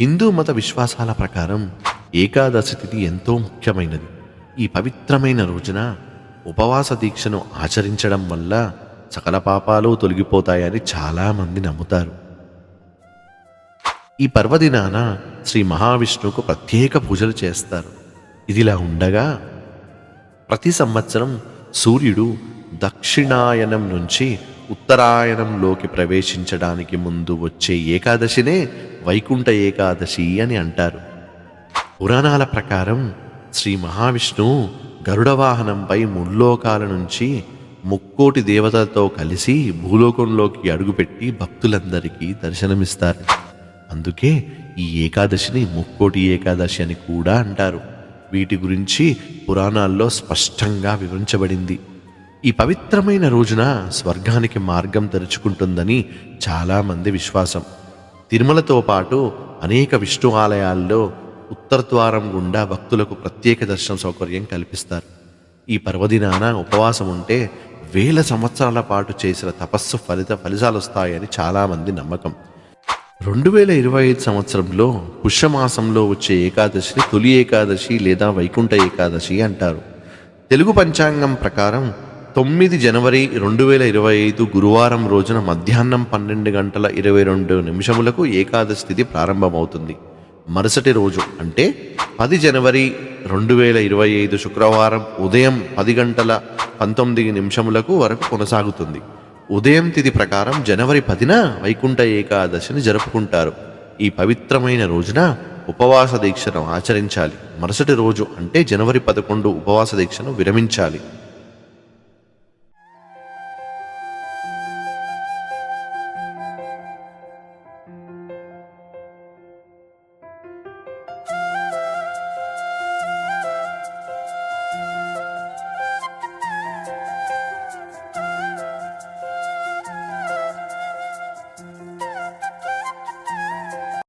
హిందూ మత విశ్వాసాల ప్రకారం ఏకాదశి తిథి ఎంతో ముఖ్యమైనది. ఈ పవిత్రమైన రోజున ఉపవాస దీక్షను ఆచరించడం వల్ల సకల పాపాలు తొలగిపోతాయని చాలామంది నమ్ముతారు. ఈ పర్వదినాన శ్రీ మహావిష్ణువుకు ప్రత్యేక పూజలు చేస్తారు. ఇదిలా ఉండగా ప్రతి సంవత్సరం సూర్యుడు దక్షిణాయనం నుంచి ఉత్తరాయణంలోకి ప్రవేశించడానికి ముందు వచ్చే ఏకాదశినే వైకుంఠ ఏకాదశి అని అంటారు. పురాణాల ప్రకారం శ్రీ మహావిష్ణువు గరుడవాహనంపై ముల్లోకాల నుంచి ముక్కోటి దేవతలతో కలిసి భూలోకంలోకి అడుగుపెట్టి భక్తులందరికీ దర్శనమిస్తారు. అందుకే ఈ ఏకాదశిని ముక్కోటి ఏకాదశి అని కూడా అంటారు. వీటి గురించి పురాణాల్లో స్పష్టంగా వివరించబడింది. ఈ పవిత్రమైన రోజున స్వర్గానికి మార్గం తెరుచుకుంటుందని చాలామంది విశ్వాసం. తిరుమలతో పాటు అనేక విష్ణు ఆలయాల్లో ఉత్తర ద్వారం గుండా భక్తులకు ప్రత్యేక దర్శన సౌకర్యం కల్పిస్తారు. ఈ పర్వదినాన ఉపవాసం ఉంటే వేల సంవత్సరాల పాటు చేసిన తపస్సు ఫలిత ఫలితాలు వస్తాయని చాలామంది నమ్మకం. రెండు వేల ఇరవై ఐదు సంవత్సరంలో పుష్యమాసంలో వచ్చే ఏకాదశిని తొలి ఏకాదశి లేదా వైకుంఠ ఏకాదశి అంటారు. తెలుగు పంచాంగం ప్రకారం తొమ్మిది జనవరి రెండు వేల ఇరవై ఐదు గురువారం రోజున మధ్యాహ్నం పన్నెండు గంటల ఇరవై రెండు నిమిషములకు ఏకాదశి తిథి ప్రారంభమవుతుంది. మరుసటి రోజు అంటే పది జనవరి రెండు వేల ఇరవై ఐదు శుక్రవారం ఉదయం పది గంటల పంతొమ్మిది నిమిషములకు వరకు కొనసాగుతుంది. ఉదయం తిథి ప్రకారం జనవరి పదిన వైకుంఠ ఏకాదశిని జరుపుకుంటారు. ఈ పవిత్రమైన రోజున ఉపవాస దీక్షను ఆచరించాలి. మరుసటి రోజు అంటే జనవరి పదకొండు ఉపవాస దీక్షను విరమించాలి.